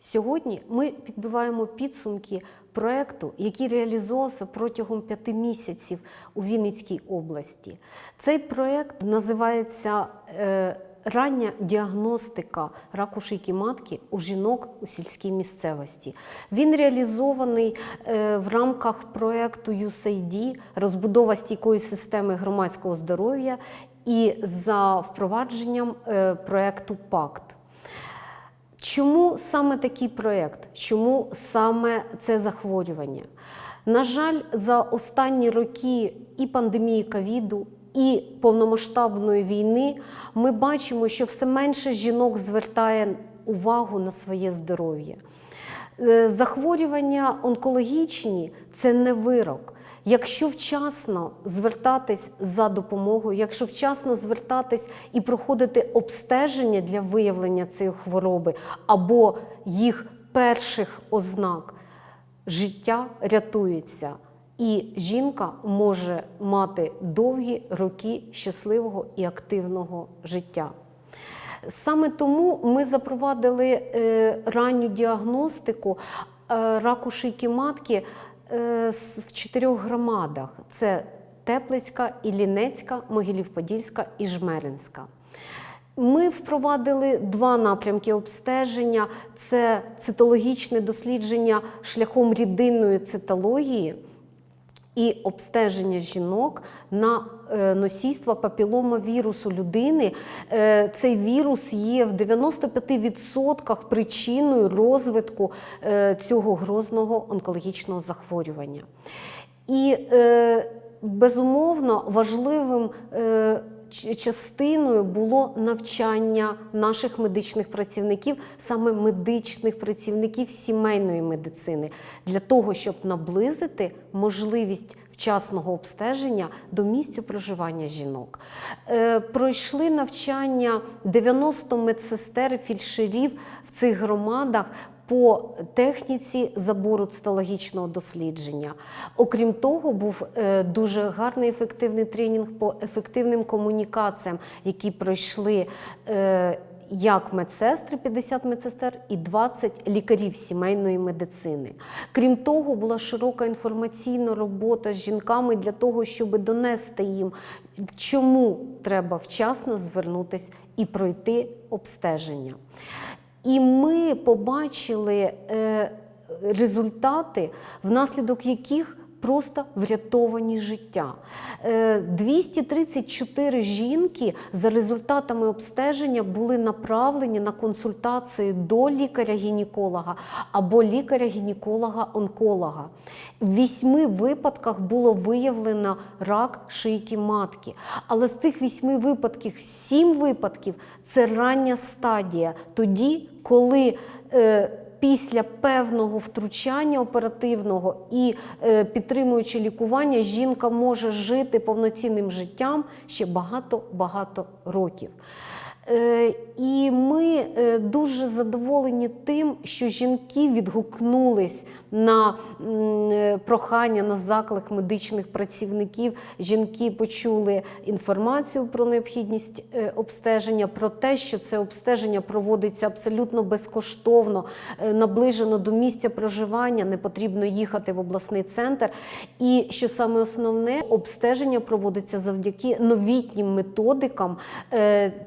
Сьогодні ми підбиваємо підсумки проекту, який реалізовувався протягом п'яти місяців у Вінницькій області. Цей проект називається е, Рання діагностика раку шийки матки у жінок у сільській місцевості. Він реалізований е, в рамках проекту USAID розбудова стійкої системи громадського здоров'я і за впровадженням е, проекту ПАКТ. Чому саме такий проєкт? Чому саме це захворювання? На жаль, за останні роки і пандемії ковіду, і повномасштабної війни ми бачимо, що все менше жінок звертає увагу на своє здоров'я. Е, Захворювання онкологічні це не вирок. Якщо вчасно звертатись за допомогою, якщо вчасно звертатись і проходити обстеження для виявлення цієї хвороби або їх перших ознак, життя рятується, і жінка може мати довгі роки щасливого і активного життя. Саме тому ми запровадили е, ранню діагностику е, раку шийки матки в чотирьох громадах: це Теплицька, Іллінецька, Могилів-Подільська і Жмеринська. Ми впровадили два напрямки обстеження: це цитологічне дослідження шляхом рідинної цитології і обстеження жінок на е, носійство папіломавірусу людини. Е, Цей вірус є в 95% причиною розвитку е, цього грозного онкологічного захворювання. І безумовно важливим частиною було навчання наших медичних працівників, саме медичних працівників сімейної медицини, для того, щоб наблизити можливість вчасного обстеження до місця проживання жінок. Е, Пройшли навчання 90 медсестер, фельдшерів в цих громадах по техніці забору цитологічного дослідження. Окрім того, був е, дуже гарний ефективний тренінг по ефективним комунікаціям, які пройшли. е, як медсестри, 50 медсестер і 20 лікарів сімейної медицини. Крім того, була широка інформаційна робота з жінками для того, щоб донести їм, чому треба вчасно звернутися і пройти обстеження. І ми побачили е, результати, внаслідок яких просто врятовані життя. Е, 234 жінки за результатами обстеження були направлені на консультацію до лікаря-гінеколога або лікаря-гінеколога-онколога. В вісьми випадках було виявлено рак шийки матки. Але з цих вісьми випадків сім випадків це рання стадія, тоді, коли е, після певного втручання оперативного і е, підтримуючи лікування, жінка може жити повноцінним життям ще багато-багато років. Е, І ми е, дуже задоволені тим, що жінки відгукнулись на е, прохання, на заклик медичних працівників. Жінки почули інформацію про необхідність обстеження, про те, що це обстеження проводиться абсолютно безкоштовно, наближено до місця проживання, не потрібно їхати в обласний центр. І що саме основне, обстеження проводиться завдяки новітнім методикам,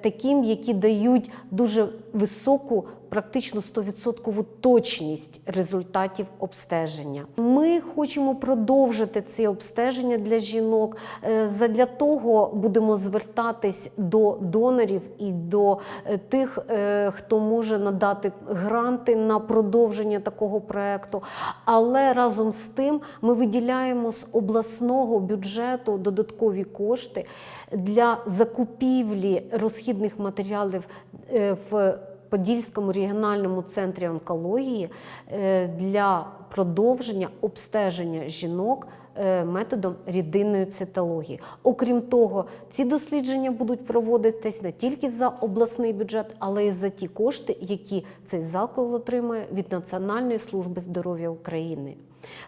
таким, які дають дуже високу, практично 100% точність результатів обстеження. Ми хочемо продовжити ці обстеження для жінок. Е, Задля того будемо звертатись до донорів і до е, тих, е, хто може надати гранти на продовження такого проекту. Але разом з тим ми виділяємо з обласного бюджету додаткові кошти для закупівлі розхідних матеріалів в Подільському регіональному центрі онкології е, для продовження обстеження жінок е, методом рідинної цитології. Окрім того, ці дослідження будуть проводитись не тільки за обласний бюджет, але й за ті кошти, які цей заклад отримує від Національної служби здоров'я України.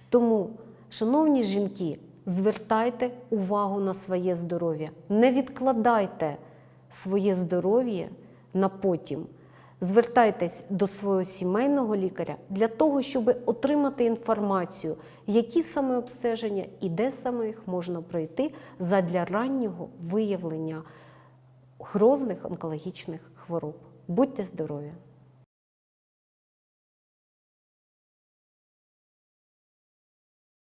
Тому, шановні жінки, звертайте увагу на своє здоров'я, не відкладайте своє здоров'я на потім. Звертайтесь до свого сімейного лікаря для того, щоб отримати інформацію, які саме обстеження і де саме їх можна пройти задля раннього виявлення грозних онкологічних хвороб. Будьте здорові!